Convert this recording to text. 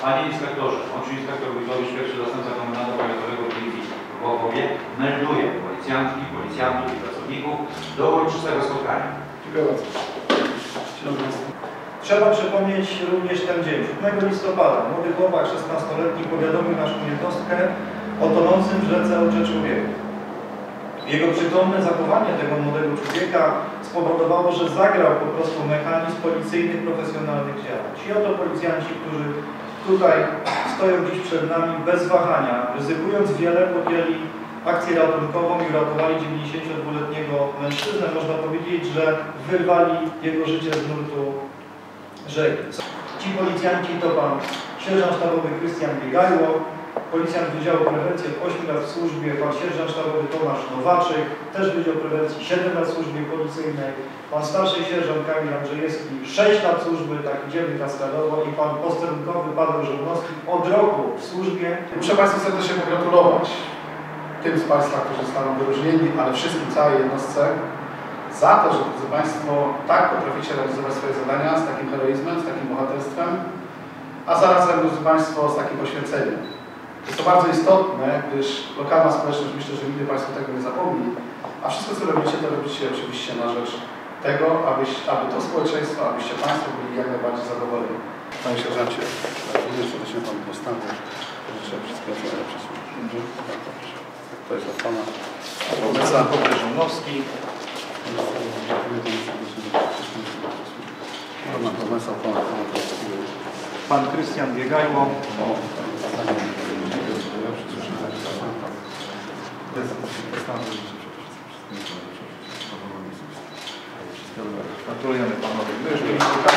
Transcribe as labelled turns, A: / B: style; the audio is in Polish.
A: Panie inspektorze, bądź inspektor Wójtowicz, pierwszy zastępca komendanta powiatowego w Łowowie melduje policjantki, policjantów i pracowników do uroczystego spotkania.
B: Dziękuję bardzo.
C: Trzeba przypomnieć również ten dzień. 7 listopada młody chłopak 16-letni powiadomił naszą jednostkę o tonącym w rzece ojcze człowieku. Jego przytomne zachowanie tego młodego człowieka spowodowało, że zagrał po prostu mechanizm policyjnych, profesjonalnych działań. Ci oto policjanci, którzy tutaj stoją dziś przed nami bez wahania, ryzykując wiele, podjęli akcję ratunkową i uratowali 92-letniego mężczyznę. Można powiedzieć, że wyrwali jego życie z nurtu rzeki. Ci policjanci to pan sierżant sztabowy Krystian Biegajło, policjant Wydziału Prewencji od 8 lat w służbie, pan sierżant sztabowy Tomasz Nowaczyk, też Wydział Prewencji 7 lat w służbie policyjnej, pan starszy sierżant Kamil Andrzejewski 6 lat służby, taki dzielny kaskadowo i pan posterunkowy Paweł Żołnowski od roku w służbie.
B: Muszę Państwu serdecznie pogratulować tym z Państwa, którzy zostaną wyróżnieni, ale wszystkim, całej jednostce za to, że drodzy Państwo tak potraficie realizować swoje zadania z takim heroizmem, z takim bohaterstwem, a zarazem, drodzy Państwo, z takim poświęceniem. Jest to bardzo istotne, gdyż lokalna społeczność myślę, że nigdy Państwo tego nie zapomni, a wszystko co robicie, to robicie oczywiście na rzecz tego, abyś, aby to społeczeństwo, abyście Państwo byli jak najbardziej zadowoleni. Panie sierżancie, również serdecznie Panu postawię. Życzę wszystkiego co najlepsze służby. Bardzo proszę. To jest od Pana.
C: Profesor Żołnowski, pan Krystian Biegajło, Gratulujemy panowie.